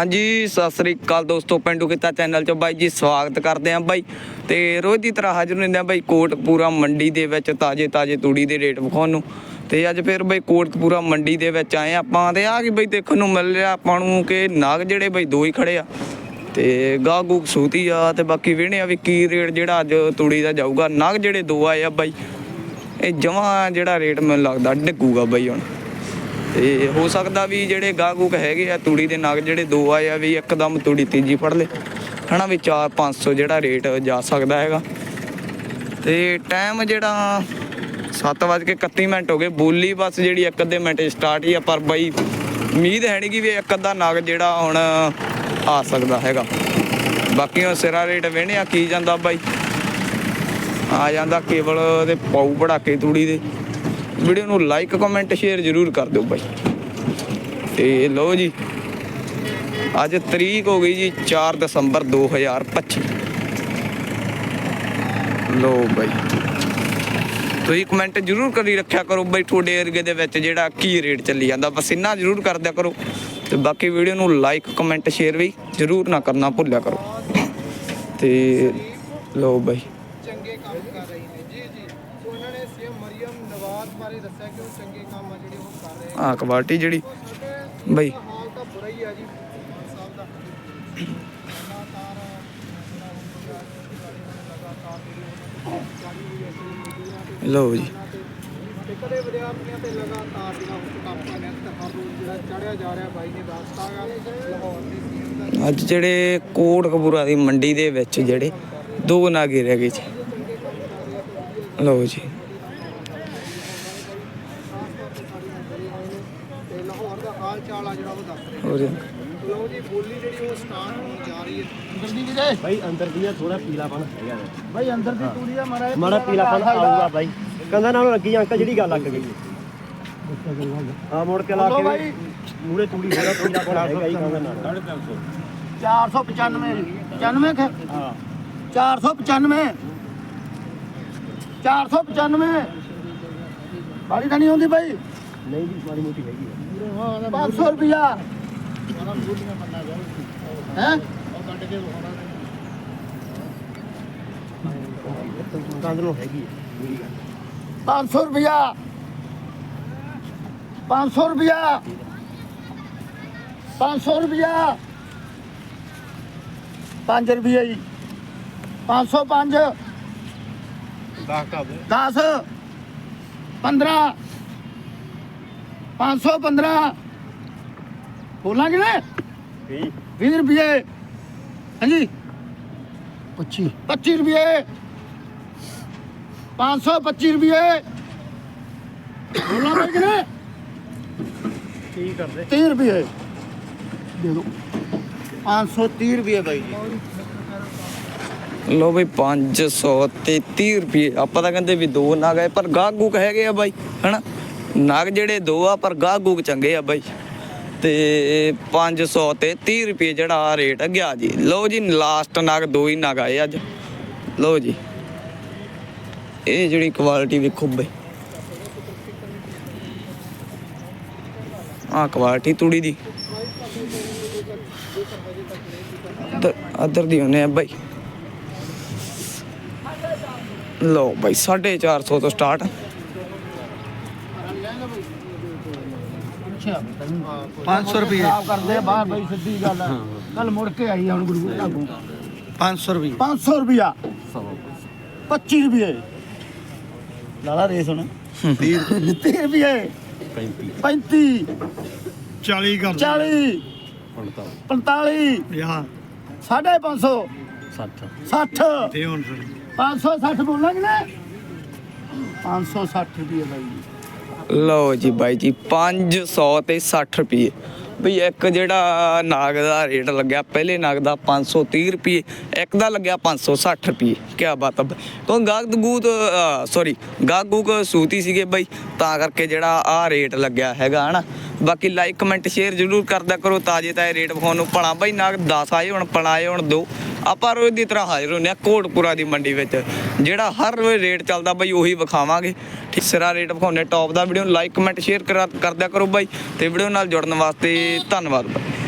ਹਾਂਜੀ, ਸਤਿ ਸ੍ਰੀ ਅਕਾਲ ਦੋਸਤੋ, ਪਿੰਡੂ ਕਿੱਤਾ ਚੈਨਲ 'ਚ ਬਾਈ ਜੀ, ਸਵਾਗਤ ਕਰਦੇ ਆਂ ਬਾਈ। ਤੇ ਰੋਜ਼ ਦੀ ਤਰ੍ਹਾਂ ਹਾਜ਼ਰ ਹੁੰਦੇ ਆਂ ਬਾਈ ਕੋਟਪੂਰਾ ਮੰਡੀ ਦੇ ਵਿੱਚ ਤਾਜੇ ਤਾਜੇ ਤੂੜੀ ਦੇ ਰੇਟ ਵਿਖਾਉਣ ਨੂੰ। ਤੇ ਅੱਜ ਫਿਰ ਬਾਈ ਕੋਟਕਪੂਰਾ ਮੰਡੀ ਦੇ ਵਿੱਚ ਆਏ ਆਪਾਂ ਤੇ ਆ ਕੀ ਬਾਈ ਦੇਖਣ ਨੂੰ ਮਿਲ ਰਿਹਾ ਆਪਾਂ ਨੂੰ ਕਿ ਨਾਗ ਜਿਹੜੇ ਬਾਈ ਦੋ ਹੀ ਖੜੇ ਆ। ਤੇ ਗਾਹ ਗੂਕ ਸੂਤੀ ਆ ਤੇ ਬਾਕੀ ਵੇਹਣੇ ਆ ਵੀ ਕੀ ਰੇਟ ਜਿਹੜਾ ਅੱਜ ਤੂੜੀ ਦਾ ਜਾਊਗਾ। ਨਾਗ ਜਿਹੜੇ ਦੋ ਆਏ ਆ ਬਾਈ, ਇਹ ਜਮਾ ਜਿਹੜਾ ਰੇਟ ਮੈਨੂੰ ਲੱਗਦਾ ਡਿੱਗੂਗਾ ਬਾਈ ਹੁਣ। ਤੇ ਹੋ ਸਕਦਾ ਵੀ ਜਿਹੜੇ ਗਾਹਕ ਹੈਗੇ ਆ ਤੂੜੀ ਦੇ ਨਗ ਜਿਹੜੇ ਦੋ ਆਏ ਆ ਵੀ ਇੱਕਦਮ ਤੂੜੀ ਤੀਜੀ ਫੜ ਲੇ। ਹਨਾ ਵੀ 4-500 ਜਿਹੜਾ ਰੇਟ ਜਾ ਸਕਦਾ ਹੈਗਾ। ਤੇ ਟਾਈਮ ਜਿਹੜਾ 7:31 ਮਿੰਟ ਹੋ ਗਏ। ਬੋਲੀ ਬਸ ਜਿਹੜੀ ਇੱਕ ਅੱਧੇ ਮਿੰਟ ਸਟਾਰਟ ਹੀ ਆ, ਪਰ ਬਾਈ ਉਮੀਦ ਹੈ ਨਹੀਂ ਕਿ ਵੀ ਇੱਕ ਅੱਧਾ ਨਗ ਜਿਹੜਾ ਹੁਣ ਆ ਸਕਦਾ ਹੈਗਾ। ਬਾਕੀ ਉਹ ਸਿਰਾ ਰੇਟ ਵੇਹਣੇ ਆ, ਕੀ ਜਾਂਦਾ ਬਾਈ? ਆ ਜਾਂਦਾ ਕੇਵਲ ਤੇ ਪਾਉ ਪੜਾਕੇ ਤੂੜੀ ਦੇ। ਵੀਡੀਓ ਨੂੰ ਲਾਈਕ ਕਮੈਂਟ ਸ਼ੇਅਰ ਜ਼ਰੂਰ ਕਰ ਦਿਓ ਬਾਈ। ਤੇ ਲਓ ਜੀ, ਅੱਜ ਤਰੀਕ ਹੋ ਗਈ ਜੀ 4 ਦਸੰਬਰ 2025 ਲਓ ਬਾਈ, ਤੁਸੀਂ ਕਮੈਂਟ ਜ਼ਰੂਰ ਕਰੀ ਰੱਖਿਆ ਕਰੋ ਬਾਈ ਤੁਹਾਡੇ ਏਰੀਏ ਦੇ ਵਿੱਚ ਜਿਹੜਾ ਕੀ ਰੇਟ ਚੱਲੀ ਜਾਂਦਾ। ਬਸ ਇੰਨਾ ਜ਼ਰੂਰ ਕਰ ਦਿਆ ਕਰੋ ਤੇ ਬਾਕੀ ਵੀਡੀਓ ਨੂੰ ਲਾਈਕ ਕਮੈਂਟ ਸ਼ੇਅਰ ਵੀ ਜ਼ਰੂਰ ਨਾ ਕਰਨਾ ਭੁੱਲਿਆ ਕਰੋ। ਤੇ ਲਓ ਬਾਈ ਚੰਗੇ ਕੰਮ ਕਰ ਰਹੀ ਨੇ ਜੀ ਜੀ ਸੋ ਉਹਨਾਂ ਨੇ ਸੀਐਮ ਮਰੀਮ ਨਵਾਜ਼ ਬਾਰੇ ਦੱਸਿਆ ਕਿ ਉਹ ਚੰਗੇ ਕੰਮ ਆ ਜਿਹੜੇ ਉਹ ਕਰ ਰਹੇ ਆਹ ਕੁਆਲਿਟੀ ਜਿਹੜੀ ਬਾਈ। ਹਾਲ ਤਾਂ ਬੁਰਾ ਹੀ ਆ ਜੀ। ਸਾਹਿਬ ਦਾ ਲਗਾਤਾਰ ਲਓ ਜੀ। ਤੇ ਕਦੇ ਵਿਦਿਆਰਥੀਆਂ ਤੇ ਲਗਾਤਾਰ ਜਿਹੜਾ ਉਹ ਕਿਤਾਬਾਂ ਨੇ ਤੇ ਹਰ ਰੋਜ਼ ਜਿਹੜਾ ਚੜਿਆ ਜਾ ਰਿਹਾ ਬਾਈ ਨੇ ਦੱਸਤਾ ਗਾ ਲਾਹੌਰ ਦੇ ਸੀਐਮ ਦਾ। ਅੱਜ ਜਿਹੜੇ ਕੋਟਕਪੂਰਾ ਦੀ ਮੰਡੀ ਦੇ ਵਿੱਚ ਜਿਹੜੇ ਦੋ ਨਾਗੇ ਰਹਿ ਗਏ ਜੀ। ਲਓ ਜੀ ਤੇ ਲਾਹੌਰ ਦਾ ਹਾਲ ਚਾਲ ਆ ਜਿਹੜਾ ਉਹ ਦੱਸ ਰਹੇ ਹੋਰ ਲਓ ਜੀ ਬੋਲੀ ਜਿਹੜੀ ਉਹ ਸਟਾਰਟ ਹੋਣ ਜਾ ਰਹੀ ਹੈ। ਅੰਦਰ ਦੀ ਵੀਰੇ ਭਾਈ ਅੰਦਰ ਦੀ ਆ ਥੋੜਾ ਪੀਲਾਪਨ ਹੈਗਾ। ਬਾਈ ਅੰਦਰ ਦੀ ਤੂੜੀ ਆ ਮਾਰਾ ਮਾੜਾ ਪੀਲਾਪਨ ਆਊਗਾ ਬਾਈ। ਕੰਦਾ ਨਾਲ ਲੱਗੀ ਅੰਕਲ ਜਿਹੜੀ ਗੱਲ ਲੱਗ ਗਈ। ਆ ਮੁੜ ਕੇ ਲਾ ਕੇ ਬਾਈ। ਮੂਰੇ ਤੂੜੀ ਹੈਗਾ ਪੀਲਾਪਨ ਹੈਗਾ ਹੀ ਕੰਦਾ ਨਾਲ। 495 95 ਖੈ ਹਾਂ। 495 495 ਬਾੜੀ ਤਾਂ ਨਹੀਂ ਆਉਂਦੀ ਬਾਈ। ਨਹੀਂ ਜੀ ਮਾੜੀ ਮੋਟੀ ਹੈਗੀ ਆ। 500 ਰੁਪਿਆ ਹੈ? ਕੰਦ ਨੂੰ ਹੈਗੀ ਆ 500 ਰੁਪਿਆ 500 ਰੁਪਿਆ 500 ਰੁਪਿਆ 5 ਰੁਪਏ ਜੀ। 505 10 15 515 ਬੋਲਾਂਗੇ ਨਾ ਠੀਕ 20 ਰੁਪਏ। ਹਾਂਜੀ। 25 25 ਰੁਪਏ। 525 ਰੁਪਏ। ਬੋਲਾਂ ਬਾਈ ਕਿ ਨਾ ਕੀ ਕਰਦੇ 30 ਰੁਪਏ। ਦੇ ਦਿਓ 530 ਰੁਪਏ ਬਾਈ ਜੀ। ਲਓ ਬਈ 500 ਤੇ 30 ਰੁਪਏ। ਆਪਾਂ ਤਾਂ ਕਹਿੰਦੇ ਵੀ ਦੋ ਨਾਗ ਹੈ ਪਰ ਗਾਹਕ ਗੂਕ ਹੈਗੇ ਆ ਬਾਈ ਹਨਾ? ਨਾਗ ਜਿਹੜੇ ਦੋ ਆ ਪਰ ਗਾਹਕ ਗੂਕ ਚੰਗੇ ਆ ਬਾਈ। ਤੇ 500 ਤੇ 30 ਰੁਪਏ ਜਿਹੜਾ ਰੇਟ ਗਿਆ ਜੀ। ਲਓ ਜੀ ਲਾਸਟ ਨਾਗ, ਦੋ ਹੀ ਨਾਗ ਆਏ ਅੱਜ। ਲਓ ਜੀ। ਇਹ ਜਿਹੜੀ ਕੁਆਲਿਟੀ ਵੇਖੋ ਬਈ। ਆ ਕੁਆਲਿਟੀ ਤੂੜੀ ਦੀ। ਅਦਰ ਦੀ ਹੁੰਨੇ ਆ ਬਾਈ। ਲਓ ਬਾਈ 450 ਤੋਂ ਸਟਾਰਟ 500 ਰੁਪਏ। ਆਪ ਕਰਦੇ ਆ ਬਾਹਰ ਬਾਈ ਸਿੱਧੀ ਗੱਲ ਕੱਲ ਮੁੜ ਕੇ ਆਈ ਹੁਣ ਗੁਰੂ ਲਾਗੂ 500 ਰੁਪਏ। 500 ਰੁਪਿਆ 25 ਰੁਪਏ। ਲਾਲਾ ਰੇਸ ਹੁਣ। 30 ਰੁਪਏ। 35 40 ਕਰ 40 45 ਯਾ। 550 60 60 ਤੇ ਹੁਣ ਫਿਰ। 560 ਬੋਲਾਂਗੇ ਨਾ। 560 ਰੁਪਏ ਬਾਈ। ਲਓ ਜੀ ਬਾਈ ਜੀ 500 ਤੇ 60 ਰੁਪਏ। ਬਈ ਇੱਕ ਜਿਹੜਾ ਨਾਗ ਦਾ ਰੇਟ ਲੱਗਿਆ, ਪਹਿਲੇ ਨਾਗ ਦਾ 530 ਰੁਪਏ, ਇੱਕ ਦਾ ਲੱਗਿਆ 560 ਰੁਪਏ। ਕੀ ਬਾਤ ਹੈ ਬਾਈ। ਤੋਂ ਗਾਹਕ ਗੂਤ ਸੌਰੀ ਗਾਹਕ ਗੂਕ ਸੂਤੀ ਸੀਗੇ ਬਾਈ, ਤਾਂ ਕਰਕੇ ਜਿਹੜਾ ਆ ਰੇਟ ਲੱਗਿਆ ਹੈਗਾ, ਹਨਾ? ਬਾਕੀ ਲਾਈਕ ਕਮੈਂਟ ਸ਼ੇਅਰ ਜ਼ਰੂਰ ਕਰਦਾ ਕਰੋ ਤਾਜੇ ਤਾਜੇ ਰੇਟ ਵਿਖਾਉਣ ਨੂੰ। ਭਲਾ ਬਾਈ ਨਾ 10 ਆਏ ਹੁਣ, ਭਲਾ ਆਏ ਹੁਣ ਦੋ। ਆਪਾਂ ਰੋਜ਼ ਦੀ ਤਰ੍ਹਾਂ ਹਾਜ਼ਰ ਹੁੰਦੇ ਆ ਕੋਟਪੁਰਾ ਦੀ ਮੰਡੀ ਵਿੱਚ। ਜਿਹੜਾ ਹਰ ਰੋਜ਼ ਰੇਟ ਚੱਲਦਾ ਬਾਈ ਉਹੀ ਵਿਖਾਵਾਂਗੇ। ਠੀਕ, ਸਿਰਾ ਰੇਟ ਵਿਖਾਉਣੇ ਟੌਪ ਦਾ ਵੀਡੀਓ ਲਾਈਕ ਕਮੈਂਟ ਸ਼ੇਅਰ ਕਰਦਾ ਕਰੋ ਬਾਈ। ਤੇ ਵੀਡੀਓ ਨਾਲ ਜੁੜਨ ਵਾਸਤੇ ਧੰਨਵਾਦ ਬਾਈ।